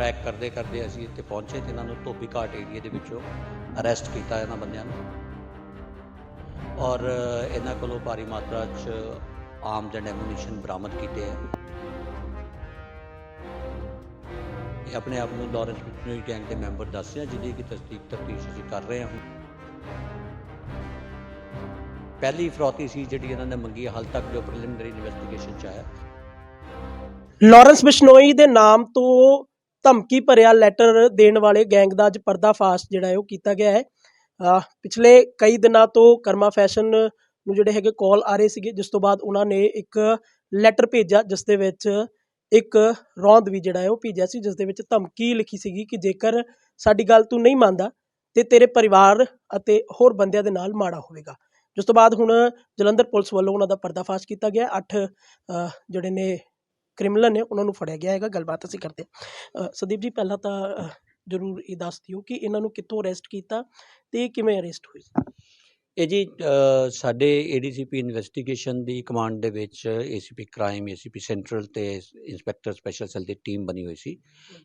Track ਕਰਦੇ ਕਰਦੇ ਅਸੀਂ ਇੱਥੇ ਪਹੁੰਚੇ ਤੇ ਇਹਨਾਂ ਨੂੰ ਧੋਬੀ ਘਾਟ ਏਰੀਆ ਦੇ ਵਿੱਚੋਂ ਅਰੈਸਟ ਕੀਤਾ ਇਹਨਾਂ ਬੰਦਿਆਂ ਨੂੰ। ਔਰ ਇਹਨਾਂ ਕੋਲੋਂ ਭਾਰੀ ਮਾਤਰਾ 'ਚ ਆਰਮਸ ਐਂਡ ਐਮੂਨੀਸ਼ਨ ਬਰਾਮਦ ਕੀਤੇ ਹੈ ਇਹ ਆਪਣੇ ਆਪ ਨੂੰ ਲਾਰੈਂਸ ਬਿਸ਼ਨੋਈ ਗੈਂਗ ਦੇ ਮੈਂਬਰ ਦੱਸ ਰਿਹਾ ਜਿਹਦੀ ਕਿ ਤਸਦੀਕ ਤਫਤੀਸ਼ ਅਸੀਂ ਕਰ ਰਹੇ ਹਾਂ। ਪਹਿਲੀ ਫਰੋਤੀ ਸੀ ਜਿਹੜੀ ਇਹਨਾਂ ਨੇ ਮੰਗੀ ਹੈ, ਹਾਲ ਤੱਕ ਜੋ ਪ੍ਰੀਲਿਮਿਨਰੀ ਇਨਵੈਸਟੀਗੇਸ਼ਨ ਚ ਆਇਆ। ਲਾਰੈਂਸ ਬਿਸ਼ਨੋਈ ਦੇ ਨਾਮ ਤੋਂ ਧਮਕੀ ਭਰਿਆ ਲੈਟਰ ਦੇਣ ਵਾਲੇ ਗੈਂਗ ਦਾ ਅੱਜ ਪਰਦਾਫਾਸ਼ ਜਿਹੜਾ ਹੈ ਉਹ ਕੀਤਾ ਗਿਆ ਹੈ। ਪਿਛਲੇ ਕਈ ਦਿਨਾਂ ਤੋਂ ਕਰਮਾ ਫੈਸ਼ਨ ਨੂੰ ਜਿਹੜੇ ਹੈਗੇ ਕਾਲ ਆ ਰਹੇ ਸੀਗੇ, ਜਿਸ ਤੋਂ ਬਾਅਦ ਉਹਨਾਂ ਨੇ ਇੱਕ ਲੈਟਰ ਭੇਜਿਆ, ਜਿਸ ਦੇ ਵਿੱਚ ਇੱਕ ਰੌਂਦ ਵੀ ਜਿਹੜਾ ਹੈ ਉਹ ਭੇਜਿਆ ਸੀ, ਜਿਸ ਦੇ ਵਿੱਚ ਧਮਕੀ ਲਿਖੀ ਸੀਗੀ ਕਿ ਜੇਕਰ ਸਾਡੀ ਗੱਲ ਤੂੰ ਨਹੀਂ ਮੰਨਦਾ, ਤੇ ਤੇਰੇ ਪਰਿਵਾਰ ਅਤੇ ਹੋਰ ਬੰਦਿਆਂ ਦੇ ਨਾਲ ਮਾੜਾ ਹੋਵੇਗਾ। ਜਿਸ ਤੋਂ ਬਾਅਦ ਹੁਣ ਜਲੰਧਰ ਪੁਲਿਸ ਵੱਲੋਂ ਉਹਨਾਂ ਦਾ ਪਰਦਾਫਾਸ਼ ਕੀਤਾ ਗਿਆ। ਅੱਠ ਜਿਹੜੇ ਨੇ ਕ੍ਰਿਮਨਲ ਨੇ ਉਹਨਾਂ ਨੂੰ ਫੜਿਆ ਗਿਆ ਹੈਗਾ ਗੱਲਬਾਤ ਅਸੀਂ ਕਰਦੇ ਹਾਂ। ਸੰਦੀਪ ਜੀ ਪਹਿਲਾਂ ਤਾਂ ਜ਼ਰੂਰ ਇਹ ਦੱਸ ਦਿਓ ਕਿ ਇਹਨਾਂ ਨੂੰ ਕਿੱਥੋਂ ਅਰੈਸਟ ਕੀਤਾ ਤੇ ਕਿਵੇਂ ਅਰੈਸਟ ਹੋਏ ਇਹ ਜੀ ਅ, ਸਾਡੇ ਏਡੀਸੀਪੀ ਇਨਵੈਸਟੀਗੇਸ਼ਨ ਦੀ ਕਮਾਂਡ ਦੇ ਵਿੱਚ ਏਸੀਪੀ ਕ੍ਰਾਈਮ ਏਸੀਪੀ ਸੈਂਟਰਲ ਤੇ ਇੰਸਪੈਕਟਰ ਸਪੈਸ਼ਲ ਸੈੱਲ ਦੀ ਟੀਮ ਬਣੀ ਹੋਈ ਸੀ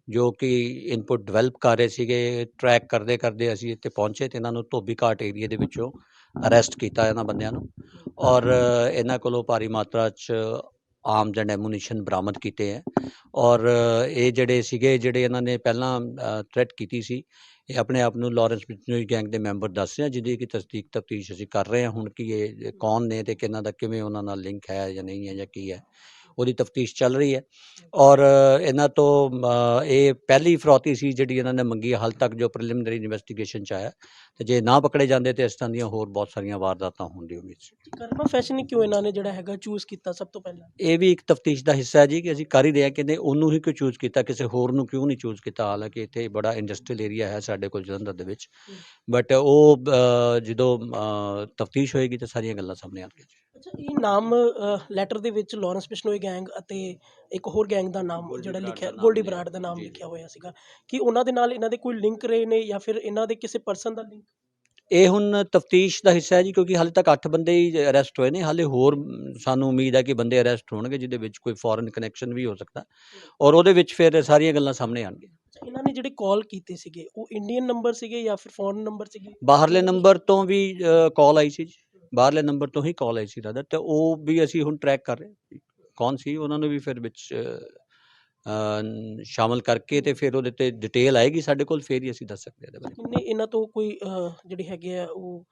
ਜੋ ਕਿ ਇਨਪੁਟ ਡਿਵੈਲਪ ਕਰ ਰਹੇ ਸੀਗੇ ਟਰੈਕ ਕਰਦੇ ਕਰਦੇ ਅਸੀਂ ਇੱਥੇ ਪਹੁੰਚੇ ਤੇ ਇਹਨਾਂ ਨੂੰ ਧੋਬੀ ਘਾਟ ਏਰੀਆ ਦੇ ਵਿੱਚੋਂ ਅਰੈਸਟ ਕੀਤਾ ਇਹਨਾਂ ਬੰਦਿਆਂ ਨੂੰ। ਔਰ ਇਹਨਾਂ ਕੋਲੋਂ ਭਾਰੀ ਮਾਤਰਾ 'ਚ ਆਰਮਸ ਐਂਡ ਐਮੂਨੀਸ਼ਨ ਬਰਾਮਦ ਕੀਤੇ ਹੈ। ਔਰ ਇਹ ਜਿਹੜੇ ਸੀਗੇ, ਜਿਹੜੇ ਇਹਨਾਂ ਨੇ ਪਹਿਲਾਂ ਥ੍ਰੈਟ ਕੀਤੀ ਸੀ, ਇਹ ਆਪਣੇ ਆਪ ਨੂੰ ਲਾਰੈਂਸ ਬਿਜਨੋਈ ਗੈਂਗ ਦੇ ਮੈਂਬਰ ਦੱਸ ਰਿਹਾ ਜਿਹਦੀ ਕਿ ਤਸਦੀਕ ਤਫਤੀਸ਼ ਅਸੀਂ ਕਰ ਰਹੇ ਹਾਂ, ਹੁਣ ਕਿ ਇਹ ਕੌਣ ਨੇ ਤੇ ਕਿਹਨਾਂ ਦਾ, ਕਿਵੇਂ ਉਹਨਾਂ ਨਾਲ ਲਿੰਕ ਹੈ ਜਾਂ ਨਹੀਂ ਹੈ ਜਾਂ ਕੀ ਹੈ। ਉਹਦੀ ਤਫਤੀਸ਼ ਚੱਲ ਰਹੀ ਹੈ। ਔਰ ਇਹਨਾਂ ਤੋਂ ਇਹ ਪਹਿਲੀ ਫਰੌਤੀ ਸੀ ਜਿਹੜੀ ਇਹਨਾਂ ਨੇ ਮੰਗੀ ਹਾਲ ਤੱਕ ਜੋ ਪ੍ਰੀਲਿਮਿਨਰੀ ਇਨਵੈਸਟੀਗੇਸ਼ਨ ਚ ਆਇਆ। ਤੇ ਜੇ ਨਾ ਪਕੜੇ ਜਾਂਦੇ ਤੇ ਇਸ ਤਰ੍ਹਾਂ ਦੀਆਂ ਹੋਰ ਬਹੁਤ ਸਾਰੀਆਂ ਵਾਰਦਾਤਾਂ ਹੋਣ ਦੀ ਉਮੀਦ ਸੀ। ਕਰਮਾ ਫੈਸ਼ਨ ਕਿਉਂ ਇਹਨਾਂ ਨੇ ਜਿਹੜਾ ਹੈਗਾ ਚੂਜ਼ ਕੀਤਾ ਸਭ ਤੋਂ ਪਹਿਲਾਂ? ਇਹ ਵੀ ਇੱਕ ਤਫਤੀਸ਼ ਦਾ ਹਿੱਸਾ ਹੈ ਜੀ ਕਿ ਅਸੀਂ ਕਰ ਹੀ ਰਹੇ ਹਾਂ ਕਿ ਉਹਨੂੰ ਹੀ ਕਿਉਂ ਚੂਜ਼ ਕੀਤਾ ਕਿਸੇ ਹੋਰ ਨੂੰ ਕਿਉਂ ਨਹੀਂ ਚੂਜ਼ ਕੀਤਾ? ਹਾਲਾਂਕਿ ਇੱਥੇ ਬੜਾ ਇੰਡਸਟਰੀਅਲ ਏਰੀਆ ਹੈ ਸਾਡੇ ਕੋਲ ਜਲੰਧਰ ਦੇ ਵਿੱਚ। ਬਟ ਉਹ ਜਦੋਂ ਤਫਤੀਸ਼ ਹੋਏਗੀ ਤਾਂ ਸਾਰੀਆਂ ਗੱਲਾਂ ਸਾਹਮਣੇ ਆਉਣਗੀਆਂ ਇਹ ਨਾਮ ਲੈਟਰ ਦੇ ਵਿੱਚ ਲਾਰੈਂਸ ਬਿਸ਼ਨੋਈ ਗੈਂਗ ਅਤੇ ਇੱਕ ਹੋਰ ਗੈਂਗ ਦਾ ਨਾਮ ਜਿਹੜਾ ਲਿਖਿਆ ਗੋਲਡੀ। ਬਰਾੜ ਦਾ ਨਾਮ ਲਿਖਿਆ। ਹੋਇਆ ਸੀਗਾ। ਕਿ ਉਹਨਾਂ ਦੇ ਨਾਲ ਇਹਨਾਂ ਦੇ ਕੋਈ ਲਿੰਕ ਰਹੇ ਨੇ ਜਾਂ ਫਿਰ ਇਹਨਾਂ ਦੇ ਕਿਸੇ ਪਰਸਨ ਦਾ ਲਿੰਕ ਇਹ ਹੁਣ ਤਫਤੀਸ਼ ਦਾ ਹਿੱਸਾ ਹੈ ਜੀ ਕਿਉਂਕਿ ਹਾਲੇ ਤੱਕ 8 ਬੰਦੇ ਹੀ ਅਰੈਸਟ ਹੋਏ ਨੇ। ਹਾਲੇ ਹੋਰ ਸਾਨੂੰ ਉਮੀਦ ਹੈ ਕਿ ਬੰਦੇ ਅਰੈਸਟ ਹੋਣਗੇ ਜਿਹਦੇ ਵਿੱਚ ਕੋਈ ਫੋਰਨ ਕਨੈਕਸ਼ਨ ਵੀ ਹੋ ਸਕਦਾ। ਔਰ ਉਹਦੇ ਵਿੱਚ ਫਿਰ ਸਾਰੀਆਂ ਗੱਲਾਂ ਸਾਹਮਣੇ ਆਉਣਗੀਆਂ। ਇਹਨਾਂ ਨੇ ਜਿਹੜੇ ਕਾਲ ਕੀਤੇ ਸੀਗੇ ਉਹ ਇੰਡੀਅਨ ਨੰਬਰ ਸੀਗੇ ਜਾਂ ਫਿਰ ਫੋਰਨ ਨੰਬਰ ਸੀਗੇ? ਬਾਹਰਲੇ ਨੰਬਰ ਤੋਂ ਵੀ ਕਾਲ ਆਈ ਸੀ ਜੀ। ਬਾਹਰਲੇ ਨੰਬਰ ਤੋਂ ਹੀ ਕਾਲ ਆਈ ਸੀ ਰਾਦਰ ਤੇ ਉਹ ਵੀ ਅਸੀਂ ਹੁਣ ਟਰੈਕ ਕਰ ਰਹੇ ਕੌਣ ਸੀ ਉਹਨਾਂ ਨੂੰ ਵੀ ਫਿਰ ਵਿੱਚ ਅ, ਸ਼ਾਮਲ ਕਰਕੇ ਤੇ ਫਿਰ ਉਹਦੇ ਤੇ ਡਿਟੇਲ ਆਏਗੀ ਸਾਡੇ ਕੋਲ ਫਿਰ ਹੀ ਅਸੀਂ ਦੱਸ ਸਕਦੇ ਹਾਂ ਇਹਦੇ ਬਾਰੇ। ਕਿੰਨੇ ਇਹਨਾਂ ਤੋਂ ਕੋਈ ਜਿਹੜੀ ਹੈਗੀ ਆ ਉਹ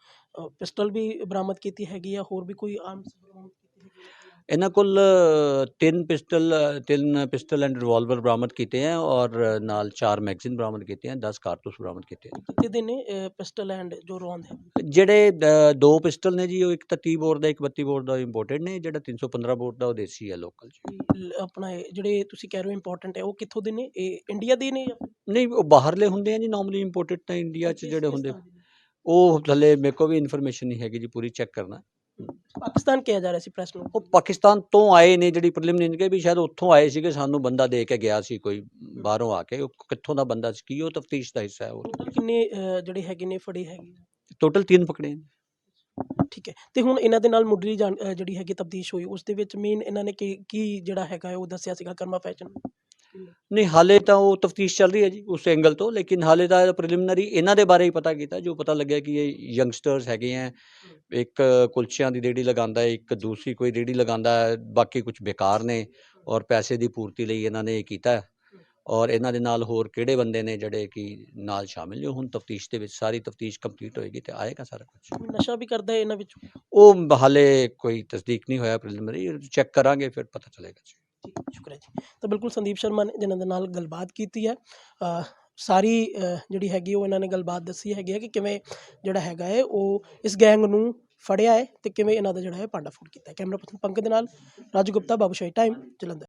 ਪਿਸਟਲ ਵੀ ਬਰਾਮਦ ਕੀਤੀ ਹੈਗੀ ਆ ਹੋਰ ਵੀ ਕੋਈ ਆਰਮਸ ਬਰਾਮਦ ਕੀਤੀ ਹੈਗੀ ਆ ਇਹਨਾਂ ਕੋਲ ਤਿੰਨ ਪਿਸਟਲ ਤਿੰਨ ਪਿਸਟਲ ਐਂਡ ਰਿਵਾਲਵਰ ਬਰਾਮਦ ਕੀਤੇ ਹੈ ਔਰ ਨਾਲ ਚਾਰ ਮੈਗਜ਼ੀਨ ਬਰਾਮਦ ਕੀਤੇ ਹੈ 10 ਕਾਰਤੂਸ ਬਰਾਮਦ ਕੀਤੇ ਹੈ ਕਿਤੇ ਦੇ ਨੇ ਪਿਸਟਲ ਐਂਡ ਜੋ ਰੌਂਦ ਹੈ ਜਿਹੜੇ ਦੋ ਪਿਸਟਲ ਨੇ ਜੀ ਉਹ ਇੱਕ ਤਾਂ 30 ਬੋਰ ਦਾ ਇੱਕ 32 ਬੋਰ ਦਾ ਇੰਪੋਰਟਡ ਨੇ ਜਿਹੜਾ 315 ਬੋਰ ਦਾ ਉਹ ਦੇਸੀ ਹੈ ਲੋਕਲ ਜੀ ਆਪਣਾ ਜਿਹੜੇ ਤੁਸੀਂ ਕਹਿ ਰਹੇ ਹੋ ਇੰਪੋਰਟੈਂਟ ਹੈ ਉਹ ਕਿੱਥੋਂ ਦੇ ਨੇ? ਇਹ ਇੰਡੀਆ ਦੇ ਨੇ ਨਹੀਂ ਉਹ ਬਾਹਰਲੇ ਹੁੰਦੇ ਆ ਜੀ ਨਾਰਮਲੀ ਇੰਪੋਰਟਡ ਤਾਂ ਇੰਡੀਆ 'ਚ ਜਿਹੜੇ ਹੁੰਦੇ? ਉਹ ਥੱਲੇ ਮੇਰੇ ਕੋਲ ਵੀ ਇਨਫੋਰਮੇਸ਼ਨ ਨਹੀਂ ਹੈਗੀ ਜੀ ਪੂਰੀ ਚੈੱਕ ਕਰਨਾ। ਪਾਕਿਸਤਾਨ ਕਿਹਾ ਜਾ ਰਿਹਾ ਸੀ ਪ੍ਰੈਸ ਨੂੰ? ਉਹ ਪਾਕਿਸਤਾਨ ਤੋਂ ਆਏ ਨੇ ਜਿਹੜੀ ਪ੍ਰੀਲਿਮਿਨਰੀ ਕੇ ਵੀ ਸ਼ਾਇਦ ਉੱਥੋਂ ਆਏ ਸੀਗੇ ਸਾਨੂੰ ਬੰਦਾ ਦੇ ਕੇ ਗਿਆ ਸੀ ਕੋਈ ਬਾਹਰੋਂ ਆ ਕੇ। ਉਹ ਕਿੱਥੋਂ ਦਾ ਬੰਦਾ ਸੀ ਕੀ ਉਹ ਤਫਤੀਸ਼ ਦਾ ਹਿੱਸਾ ਹੈ ਉਹ? ਟੋਟਲ ਕਿੰਨੇ ਜਿਹੜੇ ਹੈਗੇ ਨੇ ਫੜੇ ਹੈਗੇ? ਟੋਟਲ ਤਿੰਨ ਪਕੜੇ ਨੇ। ਠੀਕ ਹੈ। ਤੇ ਹੁਣ ਇਹਨਾਂ ਦੇ ਨਾਲ ਮੁੱਢਲੀ ਜਿਹੜੀ ਹੈਗੀ ਤਬਦੀਸ਼ ਹੋਈ ਉਸ ਦੇ ਵਿੱਚ ਮੇਨ ਇਹਨਾਂ ਨੇ ਕੀ ਕੀ ਜਿਹੜਾ ਹੈਗਾ ਉਹ ਦੱਸਿਆ ਸੀਗਾ ਕਰਮਾ ਫੈਸ਼ਨ ਨਹੀਂ ਹਾਲੇ ਤਾਂ ਉਹ ਤਫਤੀਸ਼ ਚੱਲ ਰਹੀ ਹੈ ਜੀ ਉਸ ਐਂਗਲ ਤੋਂ ਲੇਕਿਨ ਹਾਲੇ ਤਾਂ ਪ੍ਰੀਲਿਮਿਨਰੀ ਇਹਨਾਂ ਦੇ ਬਾਰੇ ਹੀ ਪਤਾ ਕੀਤਾ ਜੋ ਪਤਾ ਲੱਗਿਆ ਕਿ ਇਹ ਯੰਗਸਟਰਸ ਹੈਗੇ ਆ ਇੱਕ ਕੁਲਚਿਆਂ ਦੀ ਰੇੜੀ ਲਗਾਉਂਦਾ ਹੈ ਇੱਕ ਦੂਸਰੀ ਕੋਈ ਰੇੜੀ ਲਗਾਉਂਦਾ ਹੈ ਬਾਕੀ ਕੁਝ ਬੇਕਾਰ ਨੇ ਔਰ ਪੈਸੇ ਦੀ ਪੂਰਤੀ ਲਈ ਇਹਨਾਂ ਨੇ ਇਹ ਕੀਤਾ। ਔਰ ਇਹਨਾਂ ਦੇ ਨਾਲ ਹੋਰ ਕਿਹੜੇ ਬੰਦੇ ਨੇ ਜਿਹੜੇ ਕਿ ਨਾਲ ਸ਼ਾਮਿਲ ਨੇ ਹੁਣ ਤਫਤੀਸ਼ ਦੇ ਵਿੱਚ ਸਾਰੀ ਤਫਤੀਸ਼ ਕੰਪਲੀਟ ਹੋਏਗੀ ਤੇ ਆਏਗਾ ਸਾਰਾ ਕੁਝ। ਨਸ਼ਾ ਵੀ ਕਰਦਾ ਹੈ ਇਹਨਾਂ ਵਿੱਚ? ਉਹ ਹਾਲੇ ਕੋਈ ਤਸਦੀਕ ਨਹੀਂ ਹੋਇਆ ਪ੍ਰੀਲਿਮਿਨਰੀ ਚੈੱਕ ਕਰਾਂਗੇ ਫਿਰ ਪਤਾ ਚੱਲੇਗਾ ਜੀ। ਠੀਕ ਹੈ, ਜੀ। ਤਾਂ ਬਿਲਕੁਲ ਸੰਦੀਪ ਸ਼ਰਮਾ ਨੇ ਜਿਨ੍ਹਾਂ ਦੇ ਨਾਲ ਗੱਲਬਾਤ ਕੀਤੀ ਹੈ। ਸਾਰੀ ਜਿਹੜੀ ਹੈਗੀ ਉਹ ਇਹਨਾਂ ਨੇ ਗੱਲਬਾਤ ਦੱਸੀ ਹੈਗੀ ਹੈ ਕਿ ਕਿਵੇਂ ਜਿਹੜਾ ਹੈਗਾ ਹੈ ਉਹ ਇਸ ਗੈਂਗ ਨੂੰ ਫੜਿਆ ਹੈ ਤੇ ਕਿਵੇਂ ਇਹਨਾਂ ਦਾ ਜਿਹੜਾ ਹੈ ਪਾਂਡਾ ਫੂਡ ਕੀਤਾ ਕੈਮਰਾ ਪਰਸਨ ਪੰਕਜ ਦੇ ਨਾਲ ਰਾਜੂ ਗੁਪਤਾ ਬਾਬੂਸ਼ਾਹੀ ਟਾਈਮ ਜਲੰਧਰ।